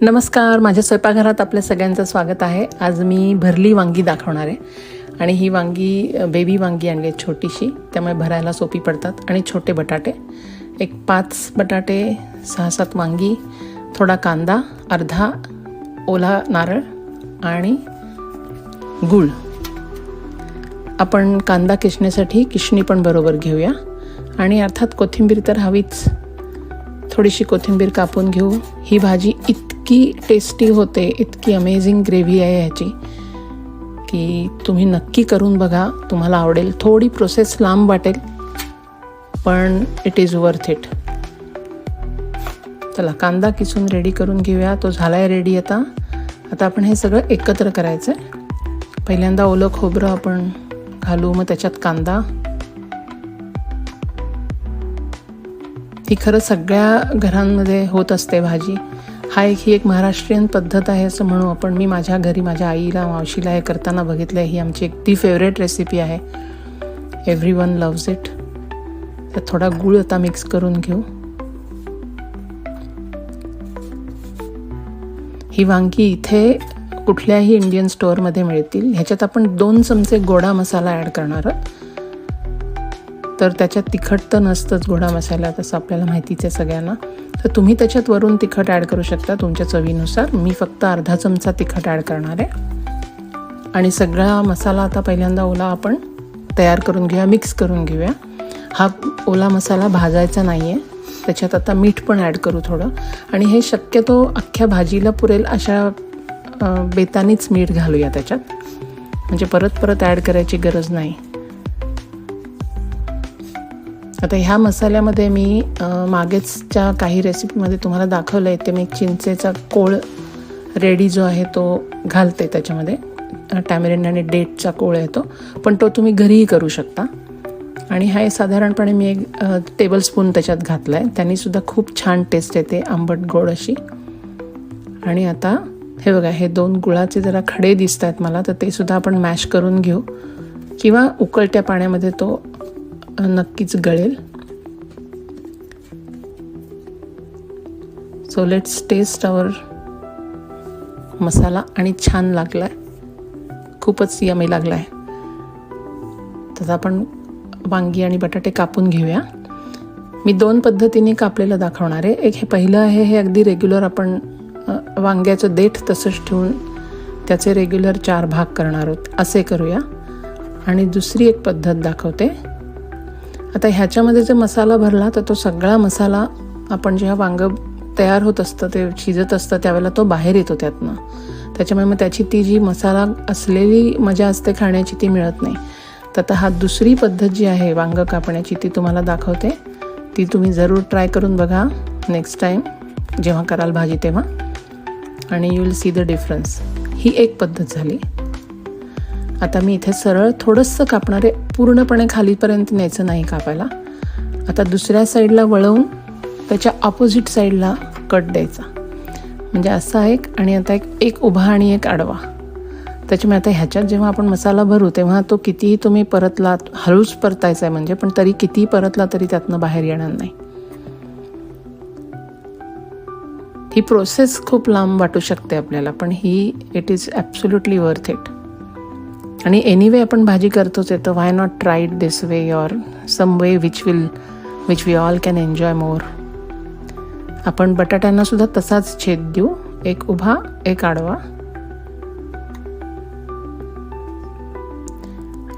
नमस्कार माझ्या स्वयंपाकघरात आपल्या सगळ्यांचं स्वागत आहे. आज मी भरली वांगी दाखवणार आहे. आणि ही वांगी बेबी वांगी आणली आहे छोटीशी. त्यामुळे भरायला सोपी पडतात. आणि छोटे बटाटे. एक पाच बटाटे सहा सात वांगी थोडा कांदा अर्धा ओला नारळ आणि गूळ. आपण कांदा किसण्यासाठी किशणी पण बरोबर घेऊया. आणि अर्थात कोथिंबीर तर हवीच. थोडीशी कोथिंबीर कापून घेऊ. ही भाजी इतकी टेस्टी होते इतकी अमेझिंग ग्रेव्ही आहे ह्याची की तुम्ही नक्की करून बघा. तुम्हाला आवडेल. थोडी प्रोसेस लांब वाटेल पण इट इज वर्थ इट चला कांदा किसून रेडी करून घेऊया. तो झाला आहे रेडी आता. आता आपण हे सगळं एकत्र करायचं आहे पहिल्यांदा ओलं खोबरं आपण घालू मग त्याच्यात कांदा. ती खरं सगळ्या घरांमध्ये होत असते भाजी. हा एक ही एक महाराष्ट्रीयन पद्धत आहे असं म्हणू आपण. मी माझ्या घरी माझ्या आईला मावशीला हे करताना बघितलं आहे ही आमची एक ती फेवरेट रेसिपी आहे. एव्हरी वन लव्ज इट तर थोडा गूळ आता मिक्स करून घेऊ. ही वांगी इथे कुठल्याही इंडियन स्टोअरमध्ये मिळतील. ह्याच्यात आपण दोन चमचे गोडा मसाला ॲड करणार आहोत. तर त्याच्यात तिखट तर नसतंच गोडा मसाला तसं आपल्याला माहितीच आहे सगळ्यांना. तर तुम्ही त्याच्यात वरून तिखट ॲड करू शकता तुमच्या चवीनुसार. मी फक्त अर्धा चमचा तिखट ॲड करणार आहे. आणि सगळा मसाला आता पहिल्यांदा ओला आपण तयार करून घेऊया मिक्स करून घेऊया. हा ओला मसाला भाजायचा नाही आहे त्याच्यात आता मीठ पण ॲड करू थोडं. आणि हे शक्यतो अख्ख्या भाजीला पुरेल अशा बेतानीच मीठ घालूया त्याच्यात. म्हणजे परत परत ॲड करायची गरज नाही. आता ह्या मसाल्यामध्ये मी मागेचच्या काही रेसिपीमध्ये तुम्हाला दाखवलं आहे ते मी चिंचेचा कोळ रेडी जो आहे तो घालते त्याच्यामध्ये. टॅमेरिन आणि डेटचा कोळ आहे तो. पण तो तुम्ही घरीही करू शकता. आणि हा साधारणपणे मी एक टेबल स्पून त्याच्यात घातला आहे त्यांनीसुद्धा खूप छान टेस्ट येते आंबट गोड अशी. आणि आता हे बघा हे दोन गुळाचे जरा खडे दिसत आहेत मला तर ते सुद्धा आपण मॅश करून घेऊ. किंवा उकळत्या पाण्यामध्ये तो नक्कीच गळेल. So let's taste our masala आणि छान लागला आहे खूपच यमी लागला आहे तर आपण वांगी आणि बटाटे कापून घेऊया. मी दोन पद्धतीने कापलेलं दाखवणार आहे. एक हे पहिलं आहे हे अगदी रेग्युलर आपण वांग्याचं देठ तसंच ठेवून त्याचे रेग्युलर चार भाग करणार आहोत. असे करूया. आणि दुसरी एक पद्धत दाखवते. आता ह्याच्यामध्ये जर मसाला भरला तर तो सगळा मसाला आपण जेव्हा वांगं तयार होत असतं ते शिजत असतं त्यावेळेला तो बाहेर येतो त्यातनं. त्याच्यामुळे मग त्याची ती जी मसाला असलेली मजा असते खाण्याची ती मिळत नाही. तर आता हा दुसरी पद्धत जी आहे वांगं कापण्याची ती तुम्हाला दाखवते. ती तुम्ही जरूर ट्राय करून बघा नेक्स्ट टाईम जेव्हा कराल भाजी तेव्हा. आणि you will see the difference ही एक पद्धत झाली. आता मी इथे सरळ थोडंसं कापणारे पूर्णपणे खालीपर्यंत न्यायचं नाही कापायला. आता दुसऱ्या साईडला वळवून त्याच्या ऑपोजिट साईडला कट द्यायचा. म्हणजे असा एक आणि आता एक एक उभा आणि एक आडवा. त्याच्यामुळे आता ह्याच्यात जेव्हा आपण मसाला भरू तेव्हा तो कितीही तुम्ही परतला हळूच परतायचा आहे म्हणजे पण तरी कितीही परतला तरी त्यातनं बाहेर येणार नाही. ही प्रोसेस खूप लांब वाटू शकते आपल्याला पण ही it is absolutely worth it आणि एनिवे आपण भाजी करतोच आहे तर why not tried this way or some way which will which we all can enjoy more आपण बटाट्यांना सुद्धा तसाच छेद देऊ. एक उभा एक आडवा.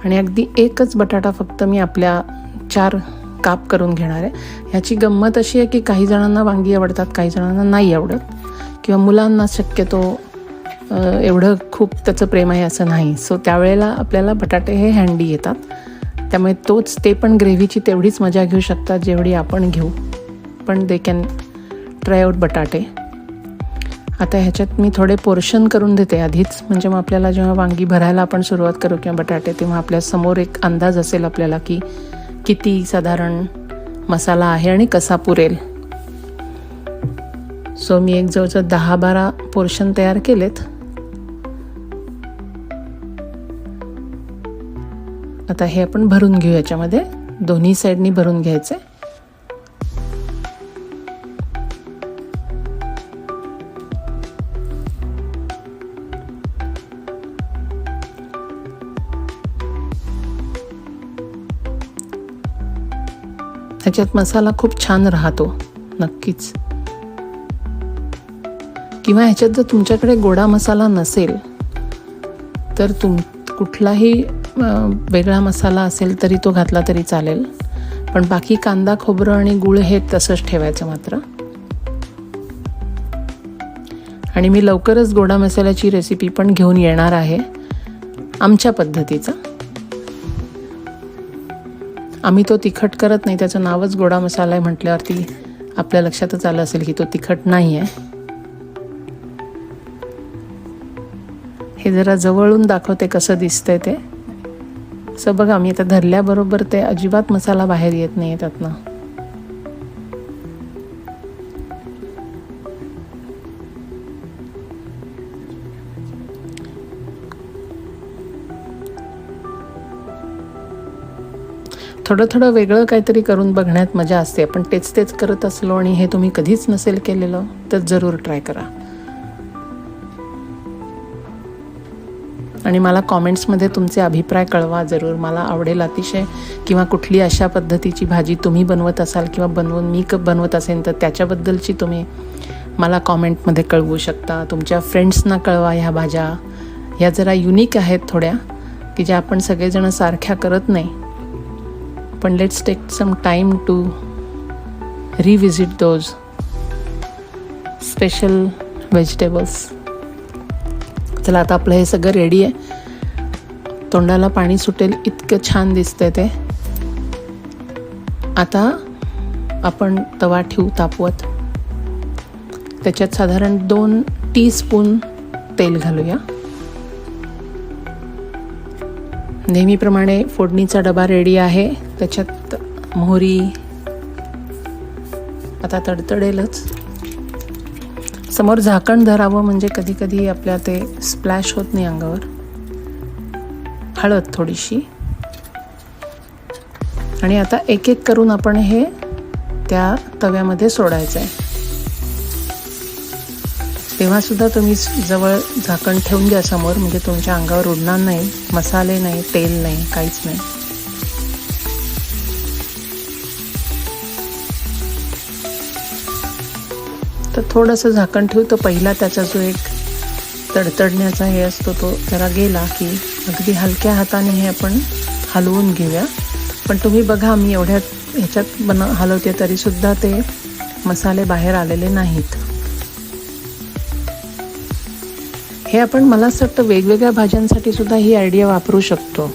आणि अगदी एकच बटाटा फक्त मी आपल्या चार काप करून घेणार आहे. ह्याची गंमत अशी आहे की काही जणांना वांगी आवडतात काही जणांना नाही आवडत. किंवा मुलांना शक्यतो एवढं खूप त्याचं प्रेम आहे असं नाही. सो त्यावेळेला आपल्याला बटाटे हे हँडी येतात. त्यामुळे तोच ते पण ग्रेव्हीची तेवढीच मजा घेऊ शकतात जेवढी आपण घेऊ. पण दे कॅन ट्राय आउट बटाटे. आता ह्याच्यात मी थोडे पोर्शन करून देते आधीच. म्हणजे मग आपल्याला जेव्हा वांगी भरायला आपण सुरुवात करू किंवा बटाटे तेव्हा आपल्यासमोर एक अंदाज असेल आपल्याला की किती साधारण मसाला आहे आणि कसा पुरेल. सो मी एक जवळजवळ दहा बारा पोर्शन तयार केलेत. आता हे आपण भरून घेऊ याच्यामध्ये. दोन्ही साईडनी भरून घ्यायचे. त्याच्यात मसाला खूप छान राहतो नक्कीच. किंवा ह्याच्यात जर तुमच्याकडे गोडा मसाला नसेल तर तुम कुठलाही वेगळा मसाला असेल तरी तो घातला तरी चालेल. पण बाकी कांदा खोबरं आणि गुळ हे तसंच ठेवायचं मात्र. आणि मी लवकरच गोडा मसाल्याची रेसिपी पण घेऊन येणार आहे. आमच्या पद्धतीचं. आम्ही तो तिखट करत नाही त्याचं नावच गोडा मसाला आहे म्हटल्यावरती आपल्या लक्षातच आलं असेल की तो तिखट नाही आहे हे जरा जवळून दाखवते कसं दिसतंय ते. सो बघा मी आता धरल्याबरोबर ते अजिबात मसाला बाहेर येत नाही त्यातनं. थोडं थोडं वेगळं काहीतरी करून बघण्यात मजा असते पण तेच तेच करत असलो आणि हे तुम्ही कधीच नसेल केलेलं तर जरूर ट्राय करा. आणि मला कॉमेंट्समध्ये तुमचे अभिप्राय कळवा. जरूर मला आवडेल अतिशय. किंवा कुठली अशा पद्धतीची भाजी तुम्ही बनवत असाल किंवा बनवून मी क बनवत असेल तर त्याच्याबद्दलची तुम्ही मला कॉमेंटमध्ये कळवू शकता. तुमच्या फ्रेंड्सना कळवा ह्या भाज्या. ह्या जरा युनिक आहेत थोड्या की ज्या आपण सगळेजण सारख्या करत नाही. पण let's take some time to revisit those special vegetables चला आता आपलं हे सगळं रेडी आहे. तोंडाला पाणी सुटेल इतकं छान दिसतंय ते. आता आपण तवा ठेवू तापवत. त्याच्यात साधारण दोन टीस्पून तेल घालूया. नेहमीप्रमाणे फोडणीचा डबा रेडी आहे. त्याच्यात मोहरी. आता तडतडेलच. समोर झाकण धरावं म्हणजे कधी कधी आपल्या ते स्प्लॅश होत नाही अंगावर. हळद थोडीशी. आणि आता एक एक करून आपण हे त्या तव्यामध्ये सोडायचं आहे तेव्हासुद्धा तुम्ही जवळ झाकण ठेवून घ्या समोर म्हणजे तुमच्या अंगावर उडणार नाही मसाले नाही तेल नाही काहीच नाही. तर थोडंसं झाकण ठेवतो. पहिला त्याचा जो एक तडतडण्याचा हे असतो तो जरा गेला की अगदी हलक्या हाताने हे आपण हलवून घेऊया. पण तुम्ही बघा मी एवढ्या ह्याच्यात बन हलवते तरीसुद्धा ते मसाले बाहेर आलेले नाहीत. हे आपण मला असं वाटतं वेगवेगळ्या भाज्यांसाठी सुद्धा ही आयडिया वापरू शकतो.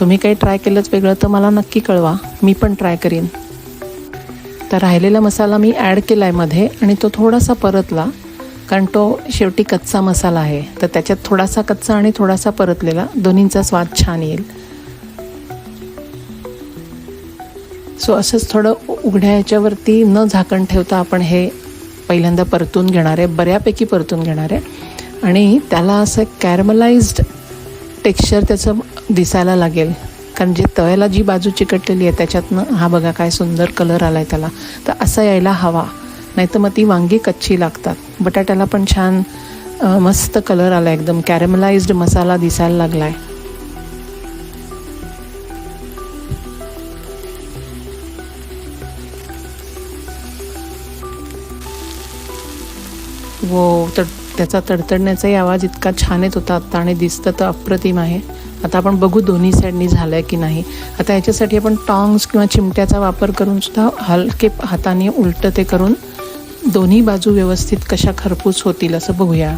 तुम्ही काही ट्राय केलंच वेगळं तर मला नक्की कळवा. मी पण ट्राय करीन. तर राहिलेला मसाला मी ॲड केला आहे मध्ये आणि तो थोडासा परतला कारण तो शेवटी कच्चा मसाला आहे. तर त्याच्यात थोडासा कच्चा आणि थोडासा परतलेला दोन्हींचा स्वाद छान येईल. सो असंच थोडं उघड्या ह्याच्यावरती न झाकण ठेवता आपण हे पहिल्यांदा परतून घेणार आहे बऱ्यापैकी परतून घेणार आहे. आणि त्याला असं कॅरमलाइज्ड टेक्स्चर त्याचं दिसायला लागेल. कारण जे तव्याला जी बाजू चिकटलेली आहे त्याच्यातनं हा बघा काय सुंदर कलर आला आहे त्याला. तर असा यायला हवा. नाही तर मग ती वांगी कच्ची लागतात. बटाट्याला पण छान मस्त कलर आला एकदम. कॅरमलाइज्ड मसाला दिसायला लागला आहे वो तर त्याचा तडतडण्याचाही आवाज इतका छान येत होता. आत्ता आणि दिसतं तर अप्रतिम आहे. आता आपण बघू दोन्ही साईडनी झालं आहे की नाही. आता याच्यासाठी आपण टॉंग्स किंवा चिमट्याचा वापर करून सुद्धा हलके हाताने उलटं ते करून दोन्ही बाजू व्यवस्थित कशा खरपूस होतील असं बघूया.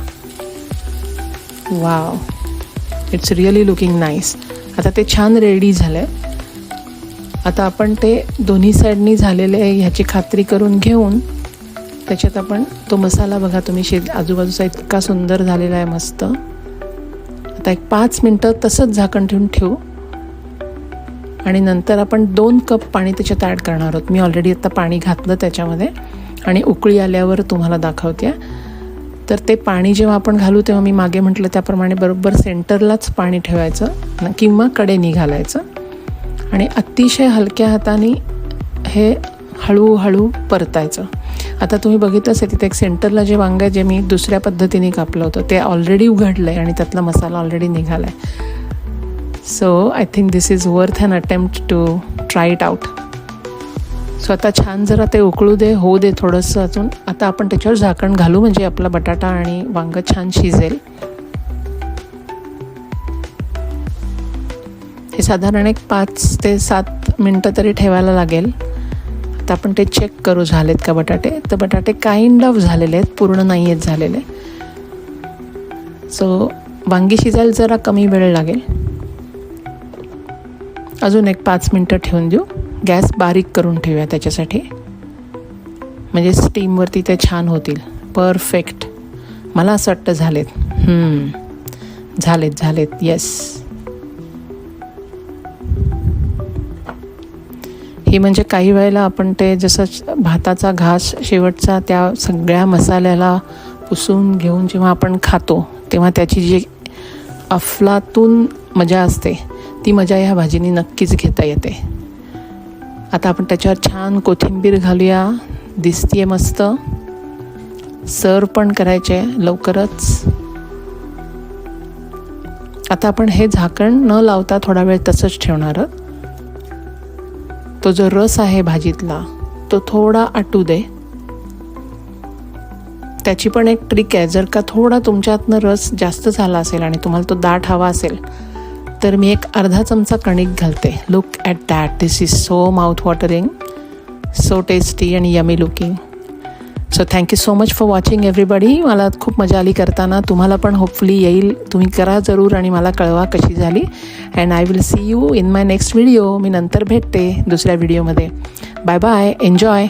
Wow it's really looking nice आता ते छान रेडी झालं आहे आता आपण ते दोन्ही साईडनी झालेले आहे ह्याची खात्री करून घेऊन त्याच्यात आपण तो मसाला बघा तुम्ही शेत आजूबाजूचा इतका सुंदर झालेला आहे मस्त. आता एक पाच मिनटं तसंच झाकण ठेवून ठेवू. आणि नंतर आपण दोन कप पाणी त्याच्यात ॲड करणार आहोत. मी ऑलरेडी आता पाणी घातलं त्याच्यामध्ये. आणि उकळी आल्यावर तुम्हाला दाखवते. तर ते पाणी जेव्हा आपण घालू तेव्हा मी मागे म्हटलं त्याप्रमाणे बरोबर सेंटरलाच पाणी ठेवायचं. किंवा कडेनी घालायचं. आणि अतिशय हलक्या हाताने हे हळूहळू परतायचं. आता तुम्ही बघितलं असेल तिथे एक सेंटरला जे वांग आहे जे मी दुसऱ्या पद्धतीने कापलं होतं ते ऑलरेडी उघडलं आहे आणि त्यातला मसाला ऑलरेडी निघाला आहे so I think this is worth an attempt to try it out so आता छान जरा ते उकळू दे होऊ दे थोडंसं अजून. आता आपण त्याच्यावर झाकण घालू म्हणजे आपला बटाटा आणि वांग छान शिजेल. हे साधारण एक पाच ते सात मिनटं तरी ठेवायला लागेल. आता आपण ते चेक करू झालेत का बटाटे? तर बटाटे काइंड ऑफ झालेले आहेत पूर्ण नाही आहेत झालेले. सो वांगी शिजायला जरा कमी वेळ लागेल. अजून एक पाच मिनटं ठेवून देऊ. गॅस बारीक करून ठेवूया त्याच्यासाठी. म्हणजे स्टीमवरती ते छान होतील. परफेक्ट मला असं वाटतं झालेत. झालेत झालेत. येस ही म्हणजे काही वेळेला आपण ते जसं भाताचा घास शेवटचा त्या सगळ्या मसाल्याला पुसून घेऊन जेव्हा आपण खातो तेव्हा त्याची जी अफलातून मजा असते ती मजा ह्या भाजीनी नक्कीच घेता येते. आता आपण त्याच्यावर छान कोथिंबीर घालूया. दिसतीये मस्त. सर्व पण करायचे लवकरच. आता आपण हे झाकण न लावता थोडा वेळ तसंच ठेवणार आहोत. तो जो रस आहे भाजीतला तो थोडा आटू दे. त्याची पण एक ट्रिक आहे जर का थोडा तुमच्यातनं रस जास्त झाला असेल आणि तुम्हाला तो दाट हवा असेल तर मी एक अर्धा चमचा कणिक घालते. Look at that this is so mouth watering so tasty आणि yummy looking so thank you so much for watching everybody मला खूप मजा आली करताना. तुम्हाला पण होपफुली येईल. तुम्ही करा जरूर आणि मला कळवा कशी झाली. And I will see you in my next video मी नंतर भेटते दुसऱ्या व्हिडिओमध्ये बाय बाय एन्जॉय